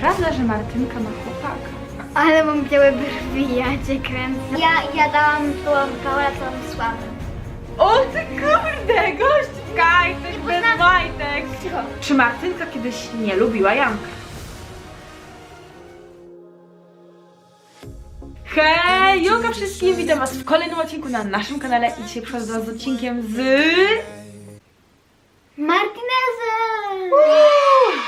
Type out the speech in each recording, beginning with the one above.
prawda, że Martynka ma chłopaka? Ale mam białe brwi, ja cię kręcę. Ja, ja dałam tą Paula całą sławę. O ty kurde, gość w kajtek, bez poznam- majtek. Cicho. Czy Martynka kiedyś nie lubiła Janka? Hej, Joka wszystkim, witam was w kolejnym odcinku na naszym kanale i dzisiaj przychodzę z odcinkiem z... Martinezem!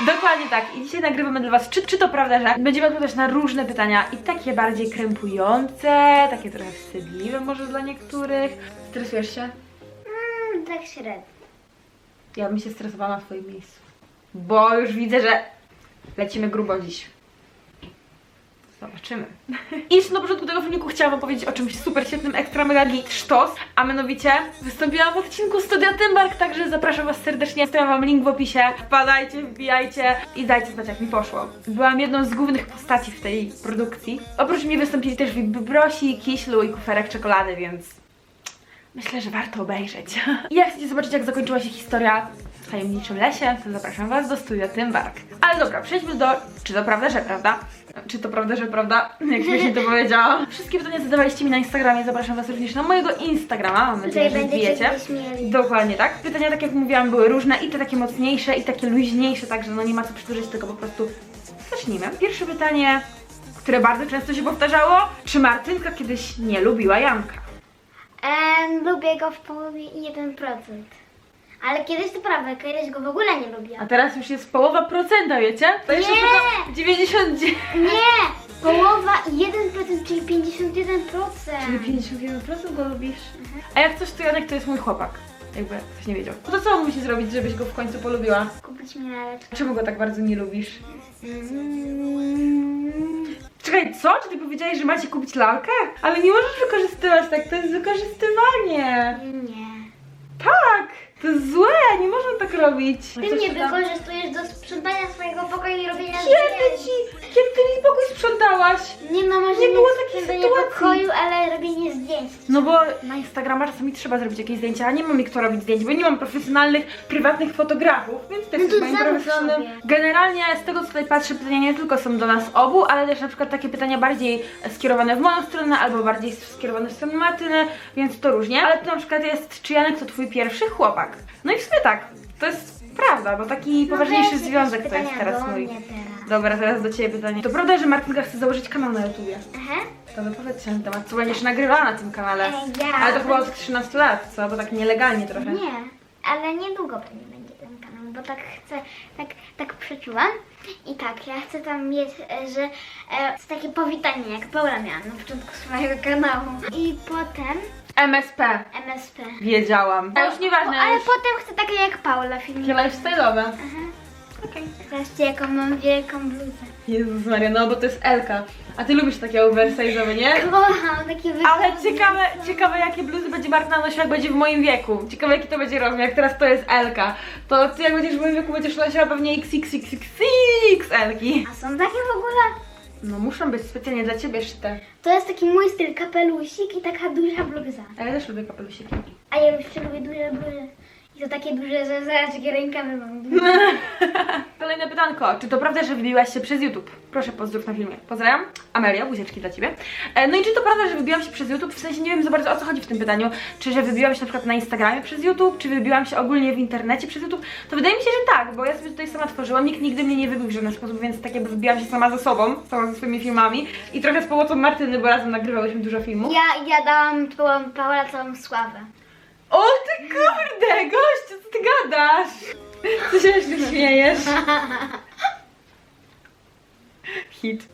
Dokładnie tak. I dzisiaj nagrywamy dla Was, czy, czy to prawda, że będziemy odpowiadać na różne pytania i takie bardziej krępujące, takie trochę wstydliwe może dla niektórych. Stresujesz się? Mm, tak średnio. Ja bym się stresowała na Twoim miejscu. Bo już widzę, że lecimy grubo dziś. Zobaczymy. I jeszcze na początku tego filmiku chciałam powiedzieć o czymś super świetnym, ekstra mega git sztos, a mianowicie wystąpiłam w odcinku Studia Tymbark, także zapraszam was serdecznie, stawiam wam link w opisie, wpadajcie, wbijajcie i dajcie znać jak mi poszło. Byłam jedną z głównych postaci w tej produkcji. Oprócz mnie wystąpili też Wibrosi, Kiślu i kuferek czekolady, więc Myślę, że warto obejrzeć. I jak chcecie zobaczyć, jak zakończyła się historia w tajemniczym lesie, to zapraszam Was do studia Tymbark. Ale dobra, przejdźmy do, czy to prawda, że prawda? Czy to prawda, że prawda? Jak śmiesznie to powiedziała. Wszystkie pytania zadawaliście mi na Instagramie, zapraszam Was również na mojego Instagrama, mam nadzieję, że wiecie. się. Dokładnie tak. Pytania, tak jak mówiłam, były różne i te takie mocniejsze i takie luźniejsze, także no nie ma co przytużyć, tylko po prostu zacznijmy. Pierwsze pytanie, które bardzo często się powtarzało. Czy Martynka kiedyś nie lubiła Janka? Em, lubię go w połowie 1%. Ale kiedyś to prawda, kiedyś go w ogóle nie A lubiłem. teraz już jest połowa procenta, wiecie? To jeszcze Nie! tylko 99. Nie! Połowa i 1%, czyli 51%. Czyli 51% go lubisz? A jak coś, to Janek to jest mój chłopak. Jakby ktoś nie wiedział. No to co on musi zrobić, żebyś go w końcu polubiła? Kupić mi laleczkę. Czemu go tak bardzo nie lubisz? Mm, Czekaj, co? Czy ty powiedziałeś, że macie kupić lalkę? Ale nie możesz wykorzystywać tak, to jest wykorzystywanie. nie. To jest złe, nie można tak robić. Ty mnie wykorzystujesz do sprzątania swojego pokoju i robienia Kiedy zdjęć. ci, kiedy ty mi pokój sprzątałaś? Nie no, może Nie było takiej sytuacji. pokoju, ale robienie zdjęć. No bo na Instagrama czasami trzeba zrobić jakieś zdjęcia, a nie mam mi kto robić zdjęć, bo nie mam profesjonalnych, prywatnych fotografów, więc też No jest to moim profesjonalnym. Generalnie z tego co tutaj patrzę, pytania nie tylko są do nas obu, ale też na przykład takie pytania bardziej skierowane w moją stronę, albo bardziej skierowane w stronę Martyny, więc to różnie. Ale tu na przykład jest, czy Janek to twój pierwszy chłopak? No i w sumie tak, to jest prawda, bo taki poważniejszy weź związek jakieś to jest pytania teraz do mój. mnie teraz. Dobra, teraz do ciebie pytanie. To prawda, że Martynka chce założyć kanał na YouTubie? Aha. To wypowiedz się na ten temat, co będziesz nagrywała na tym kanale. Ej, ja- Ale to chyba od 13 lat, co? Bo tak nielegalnie trochę. Nie, ale niedługo pewnie będzie bo tak chcę, tak, tak przeczułam. I tak, ja chcę tam mieć, e, że e, takie powitanie, jak Paula miała na początku swojego kanału. I potem MSP. MSP. Wiedziałam. A już nieważne, ale już potem chcę takie jak Paula filmy. takie lifestyle'owe. Aha. Okej. Zobaczcie, jaką mam wielką bluzę. Jezus Maria, no bo to jest Elka. A ty lubisz takie oversize'owe, nie? Kocham takie Ale wyglądy. ciekawe, ciekawe jakie bluzy będzie Marta nosiła, jak będzie w moim wieku. Ciekawe jaki to będzie rozmiar, jak teraz to jest Elka. To ty jak będziesz w moim wieku będziesz nosiła pewnie XXXXXL-ki. A są takie w ogóle? No muszą być specjalnie dla ciebie szyte. To jest taki mój styl, kapelusik i taka duża bluza. A ja też lubię kapelusiki. A ja jeszcze lubię duże bluzy. I to takie duże, że zaraz jakie rękawy mam. Kolejne pytanko. Czy to prawda, że wybiłaś się przez YouTube? Proszę pozdrów na filmie. Pozdrawiam. Amelia, buzieczki dla Ciebie. E, no i czy to prawda, że wybiłam się przez YouTube? W sensie nie wiem za bardzo o co chodzi w tym pytaniu. Czy że wybiłam się na przykład na Instagramie przez YouTube, czy wybiłam się ogólnie w internecie przez YouTube? To wydaje mi się, że tak, bo ja sobie tutaj sama tworzyłam. Nikt nigdy mnie nie wybił w żaden sposób, więc tak jakby wybiłam się sama ze sobą, sama ze swoimi filmami. I trochę z pomocą Martyny, bo razem nagrywałyśmy dużo filmów. Ja, ja dałam Paula całą sławę. Kurde, gościu, co ty gadasz? Co się jeszcze śmiejesz? Hit.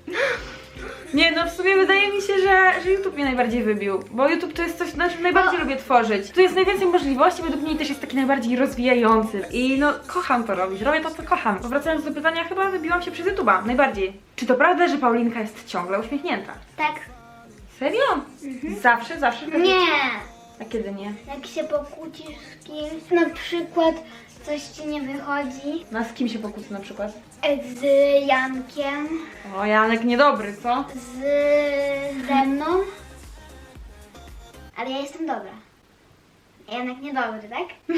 Nie, no w sumie wydaje mi się, że, że YouTube mnie najbardziej wybił, bo YouTube to jest coś, na czym najbardziej lubię tworzyć. Tu jest najwięcej możliwości, według mnie też jest taki najbardziej rozwijający. I no, kocham to robić, robię to, co kocham. Wracając do pytania, chyba wybiłam się przez YouTube'a, najbardziej. Czy to prawda, że Paulinka jest ciągle uśmiechnięta? Tak. Serio? Zawsze, zawsze? w Nie. A kiedy nie? Jak się pokłócisz z kimś, na przykład coś ci nie wychodzi No a z kim się pokłócę na przykład? z Jankiem, O, Janek niedobry, co? z ze mną. Ale ja jestem dobra. Janek niedobry, tak?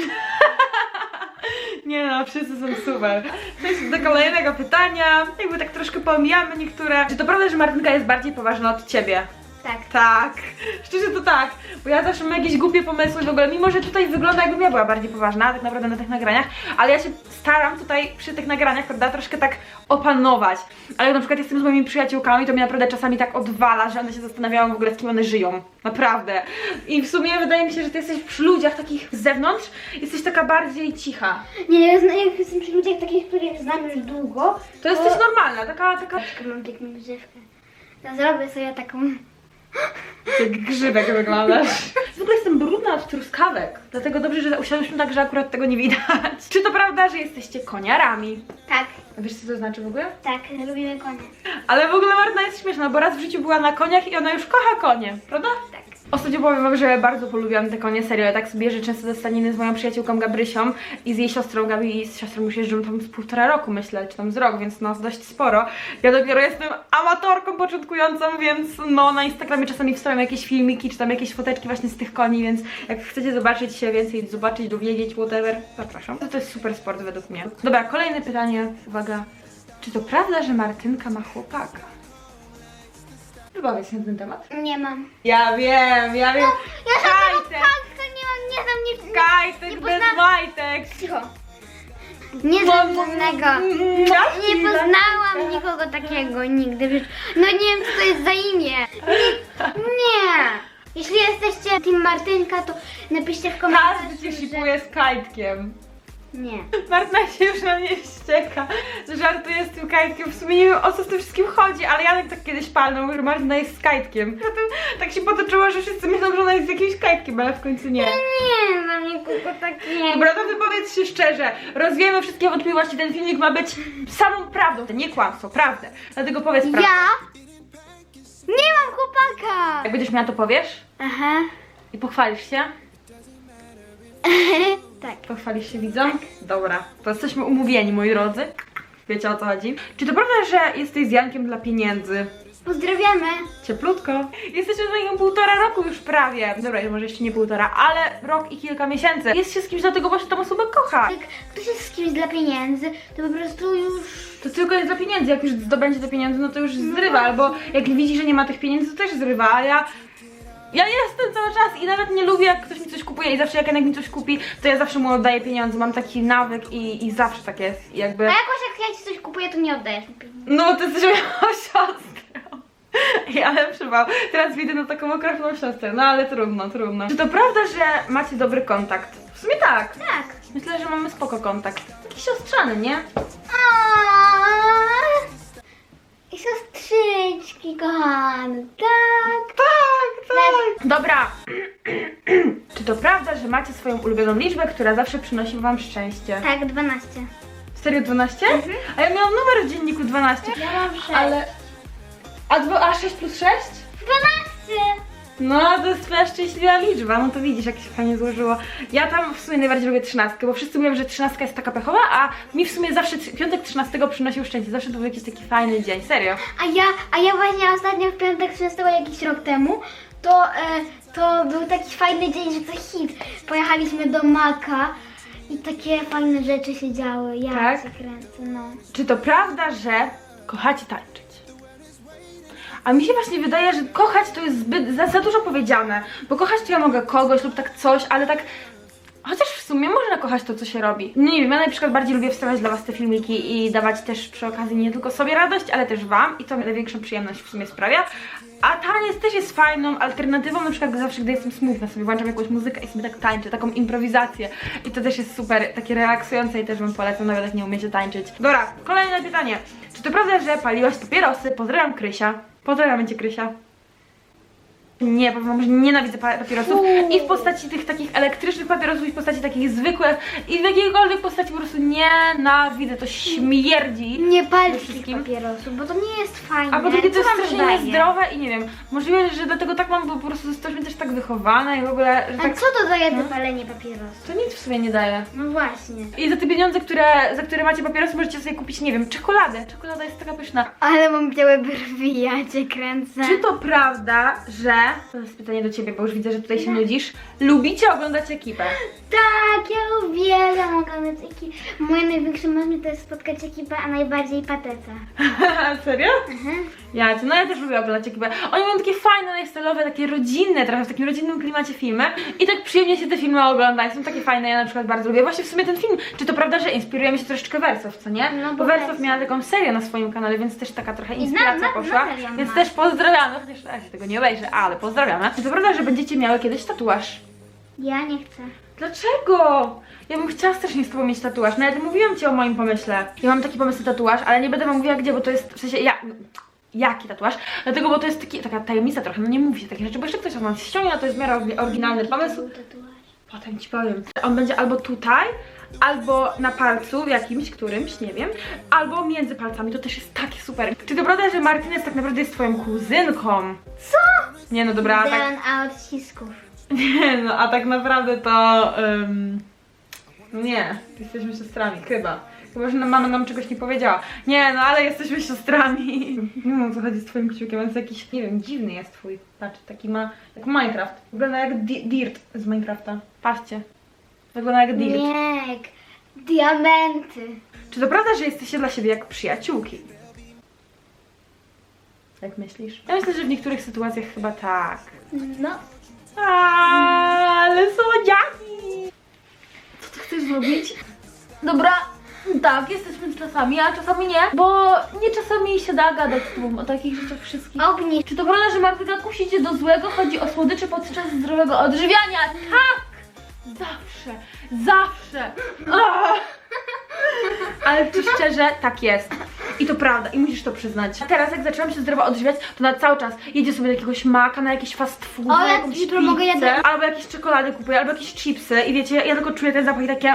Nie no, wszyscy są super. Przejdźmy do kolejnego pytania. Jakby tak troszkę pomijamy niektóre. Czy to prawda, że Martynka jest bardziej poważna od ciebie? Tak. Tak, szczerze to tak, bo ja zawsze mam jakieś głupie pomysły w ogóle, mimo że tutaj wygląda jakbym ja była bardziej poważna, tak naprawdę na tych nagraniach, ale ja się staram tutaj przy tych nagraniach, prawda, troszkę tak opanować, ale jak na przykład jestem z moimi przyjaciółkami, to mnie naprawdę czasami tak odwala, że one się zastanawiają w ogóle z kim one żyją, naprawdę. I w sumie wydaje mi się, że ty jesteś przy ludziach takich z zewnątrz, jesteś taka bardziej cicha. Nie, ja zna- jak jestem przy ludziach takich, których znam już długo, To jesteś normalna, taka, taka mam piękną grzywkę. To zrobię sobie taką... jak grzybek wyglądasz. W ogóle jestem brudna od truskawek, dlatego dobrze, że usiadłyśmy tak, że akurat tego nie widać. Czy to prawda, że jesteście koniarami? Tak, A Wiesz co to znaczy w ogóle? tak, lubimy konie. Ale w ogóle Marta jest śmieszna, bo raz w życiu była na koniach i ona już kocha konie, prawda? Tak. Ostatnio powiem wam, że bardzo polubiłam te konie, serio. Ja tak sobie że często do staniny z moją przyjaciółką Gabrysią i z jej siostrą Gabi i z siostrą już jeżdżą tam z półtora roku myślę, czy tam z rok, więc no dość sporo. Ja dopiero jestem amatorką początkującą, więc no na Instagramie czasami wstawiam jakieś filmiki, czy tam jakieś foteczki właśnie z tych koni, więc jak chcecie zobaczyć się więcej, zobaczyć, dowiedzieć, whatever, zapraszam. To, to jest super sport według mnie. Dobra, kolejne pytanie, uwaga. Czy to prawda, że Martynka ma chłopaka? Wybawię się na ten temat. Nie mam. Ja wiem, ja wiem. Ja żadnego Kajtek, nie mam, nie znam, nie... nie kajtek nie bez poznałam- majtek. Cicho. Nie znam żadnego. Nie Nie poznałam nikogo takiego nigdy. No nie wiem, co to jest za imię. Nie. nie. Jeśli jesteście Team Martynka, to napiszcie w komentarzu, Każdy cię że... shipuje z kajtkiem. Nie. Marta się już na mnie wścieka, że żartuję z tym kajtkiem. W sumie nie wiem o co z tym wszystkim chodzi, ale Janek tak kiedyś palnął, że Martyna jest z kajtkiem. Potem tak się potoczyło, że wszyscy myślą, że ona jest z jakimś kajtkiem, ale w końcu nie. Nie znam nikogo takiego. Dobra, to wypowiedz się szczerze. Rozwiejmy wszystkie wątpliwości. Ten filmik ma być samą prawdą, nie kłamstwo, prawdę. Dlatego powiedz prawdę. Ja nie mam chłopaka. Jak będziesz miała, to powiesz Aha. i pochwalisz się. Pochwalisz się widzom? Dobra, to jesteśmy umówieni, moi drodzy. Wiecie o co chodzi? Czy to prawda, że jesteś z Jankiem dla pieniędzy? Pozdrawiamy. Cieplutko. Jesteśmy z Jankiem półtora roku już prawie. Dobra, może jeszcze nie półtora, ale rok i kilka miesięcy. Jest się z kimś, dlatego właśnie tą osobę kocha. Jak ktoś jest z kimś dla pieniędzy, to po prostu już... To tylko jest dla pieniędzy. Jak już zdobędzie te pieniądze, no to już zrywa. Albo jak widzi, że nie ma tych pieniędzy, to też zrywa. A ja. Ja jestem cały czas i nawet nie lubię, jak ktoś mi coś kupuje i zawsze jak Janek mi coś kupi, to ja zawsze mu oddaję pieniądze. Mam taki nawyk i, i zawsze tak jest. I jakby. A jakoś jak ja ci coś kupuję, to nie oddajesz mi pieniędzy. No, ty jesteś moją siostrą. Ja ale przypał. Teraz widzę na taką okropną siostrę. No ale trudno, trudno. Czy to prawda, że macie dobry kontakt? W sumie tak. Tak. Myślę, że mamy spoko kontakt. Taki siostrzany, nie? Aaaa. I siostrzyczki, kochane. Tak. Tak. Dobra. Czy to prawda, że macie swoją ulubioną liczbę, która zawsze przynosi wam szczęście? Tak, 12. Serio 12? A ja miałam numer w dzienniku 12. Ja mam 6. Ale... A, dwa, a 6 plus 6? 12! No, to jest twoja szczęśliwa liczba, no to widzisz, jak się fajnie złożyło. Ja tam w sumie najbardziej lubię trzynastkę, bo wszyscy mówią, że trzynastka jest taka pechowa, a mi w sumie zawsze piątek trzynastego przynosił szczęście, zawsze to był jakiś taki fajny dzień, serio. A ja, a ja właśnie ostatnio w piątek 13 jakiś rok temu, to, e, to był taki fajny dzień, że to hit. Pojechaliśmy do Maka i takie fajne rzeczy się działy. Ja Tak? się kręcę, no. Czy to prawda, że kochacie tańczyć? A mi się właśnie wydaje, że kochać to jest zbyt, za, za dużo powiedziane, bo kochać to ja mogę kogoś lub tak coś, ale tak Chociaż w sumie można kochać to, co się robi. No nie wiem, ja na przykład bardziej lubię wstawiać dla Was te filmiki i dawać też przy okazji nie tylko sobie radość, ale też Wam i to mi największą przyjemność w sumie sprawia. A taniec też jest fajną alternatywą, na przykład zawsze, gdy jestem smutna, sobie włączam jakąś muzykę i sobie tak tańczę, taką improwizację. I to też jest super, takie relaksujące i też Wam polecam, nawet jak nie umiecie tańczyć. Dobra, kolejne pytanie. Czy to prawda, że paliłaś papierosy? Pozdrawiam Krysia. Pozdrawiam Cię, Krysia. Nie, powiem wam, że nienawidzę pa- papierosów i w postaci tych takich elektrycznych papierosów i w postaci takich zwykłych i w jakiejkolwiek postaci po prostu nienawidzę, to śmierdzi. Nie palcie tych wszystkim. papierosów, bo to nie jest fajne. A po drugie to Co jest wam strasznie dodaje? niezdrowe i nie wiem, możliwe, że dlatego tak mam, bo po prostu jesteśmy też tak wychowane i w ogóle, że A tak... co dodaje do palenia papierosów? To nic w sumie nie daje. No właśnie. I za te pieniądze, które, za które macie papierosy, możecie sobie kupić, nie wiem, czekoladę. Czekolada jest taka pyszna. Ale mam białe brwi, ja cię kręcę. Czy to prawda, że... To jest pytanie do ciebie, bo już widzę, że tutaj się nudzisz. Lubicie oglądać ekipę? Tak! Ja uwielbiam oglądać ekipy. Moje największe marzenie to jest spotkać ekipę, a najbardziej patece. Serio? Mhm. Ja, no ja też lubię oglądać ekipę. Oni mają takie fajne, najstylowe, takie rodzinne, trochę w takim rodzinnym klimacie filmy. I tak przyjemnie się te filmy ogląda. Są takie fajne, ja na przykład bardzo lubię. Właśnie w sumie ten film, czy to prawda, że inspirujemy się troszeczkę Wersow, co nie? No, bo bo Wersow miała taką serię na swoim kanale, więc też taka trochę I inspiracja znam- znam- poszła. znam serię, Więc też pozdrawiamy, chociaż ja się tego nie obejrzę, ale pozdrawiamy. Czy to prawda, że będziecie miały kiedyś tatuaż? Ja nie chcę. Dlaczego? Ja bym chciała strasznie z tobą mieć tatuaż. Nawet mówiłam ci o moim pomyśle. Ja mam taki pomysł na tatuaż, ale nie będę wam mówiła gdzie, bo to jest w sensie ja. Jaki tatuaż? Dlatego, bo to jest taki, taka tajemnica trochę, no nie mówi się takich rzeczy, bo jeszcze ktoś nas ściągnie, to jest w miarę oryginalny pomysł. Potem ci powiem. On będzie albo tutaj, albo na palcu jakimś, którymś, nie wiem, albo między palcami, to też jest takie super. Czy to prawda, że Martinez tak naprawdę jest twoją kuzynką? Co? Nie no dobra, a tak... Odcisków. Nie, no a tak naprawdę to. no nie, jesteśmy siostrami, chyba. Chyba, że mama nam czegoś nie powiedziała. Nie, no ale jesteśmy siostrami. Nie wiem co chodzi z twoim kciukiem, on jest jakiś, nie wiem, dziwny jest twój. Patrz, taki ma, jak Minecraft. Wygląda jak di Dirt z Minecrafta. Patrzcie. Wygląda jak Dirt. Nie, jak diamenty. Czy to prawda, że jesteście dla siebie jak przyjaciółki? Jak myślisz? Ja myślę, że w niektórych sytuacjach chyba tak. No. Ale słodziaki! Zrobić? Dobra, tak, jesteśmy czasami, a czasami nie, bo nie czasami się da gadać z tobą o takich rzeczach wszystkich. Ognisk. Czy to prawda, że Martyna kusi cię do złego? Chodzi o słodycze podczas zdrowego odżywiania? Tak! Zawsze, zawsze! Ale czy szczerze, tak jest. I to prawda, i musisz to przyznać. A teraz jak zaczęłam się zdrowo odżywiać, to na cały czas jedzie sobie do jakiegoś maka, na jakiś fast food, O, na ja jakąś jutro mogę pizzę, jadać. albo jakieś czekolady kupuję, albo jakieś chipsy i wiecie, ja tylko czuję ten zapach i takie...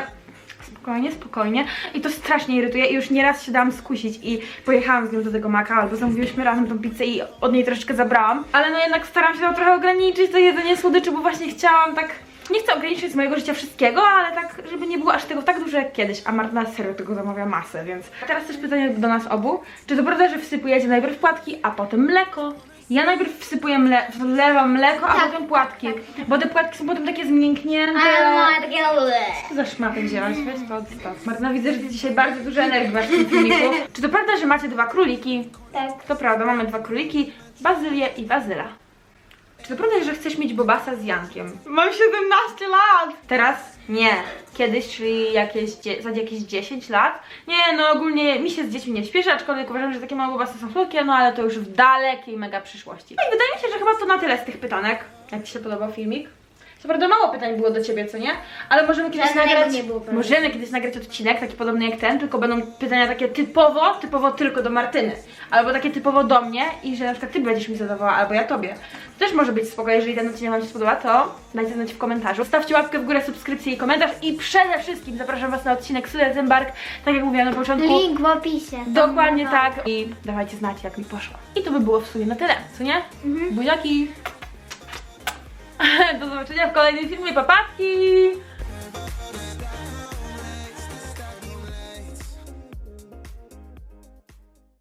Spokojnie, spokojnie. I to strasznie irytuje i już nieraz się dałam skusić i pojechałam z nią do tego maka, albo zamówiłyśmy razem tą pizzę i od niej troszeczkę zabrałam. Ale no jednak staram się to trochę ograniczyć, to jedzenie słodyczy, bo właśnie chciałam tak... Nie chcę ograniczyć z mojego życia wszystkiego, ale tak, żeby nie było aż tego tak dużo jak kiedyś, a Martyna serio tego zamawia masę, więc... Teraz też pytanie do nas obu. Czy to prawda, że wsypujecie najpierw płatki, a potem mleko? Ja najpierw wsypuję mle wlewam mleko, a Tak, potem płatki, bo te płatki są potem takie zmięknięte. Ale ma takie... Co za szmatę wzięłaś? Weź to odstaw. Martyna, widzę, że ty dzisiaj bardzo dużo energii masz w tym filmiku. Czy to prawda, że macie dwa króliki? Tak. To prawda, mamy dwa króliki, Bazylię i Bazyla. Czy to prawda, że chcesz mieć Bobasa z Jankiem? Mam 17 lat! Teraz nie. Kiedyś, czyli jakieś, za jakieś 10 lat. Nie, no ogólnie mi się z dziećmi nie śpieszy, aczkolwiek uważam, że takie małe Bobasy są słodkie, no ale to już w dalekiej mega przyszłości. No i wydaje mi się, że chyba to na tyle z tych pytanek. Jak Ci się podobał filmik? Co prawda mało pytań było do Ciebie, co nie? Ale możemy kiedyś Żadnego nagrać... nie było pytań. Możemy kiedyś nagrać odcinek, taki podobny jak ten, tylko będą pytania takie typowo, typowo tylko do Martyny. Albo takie typowo do mnie i że na przykład ty będziesz mi zadawała, albo ja tobie. To też może być spoko, jeżeli ten odcinek wam się spodoba, to dajcie znać w komentarzu. Stawcie łapkę w górę, subskrypcję i komentarz i przede wszystkim zapraszam was na odcinek Sudetenbark, tak jak mówiłam na początku. Link w opisie. Dokładnie No. tak. I dawajcie znać, jak mi poszło. I to by było w sumie na tyle, co nie? Mhm. Buziaki! Do zobaczenia w kolejnym filmie, papatki!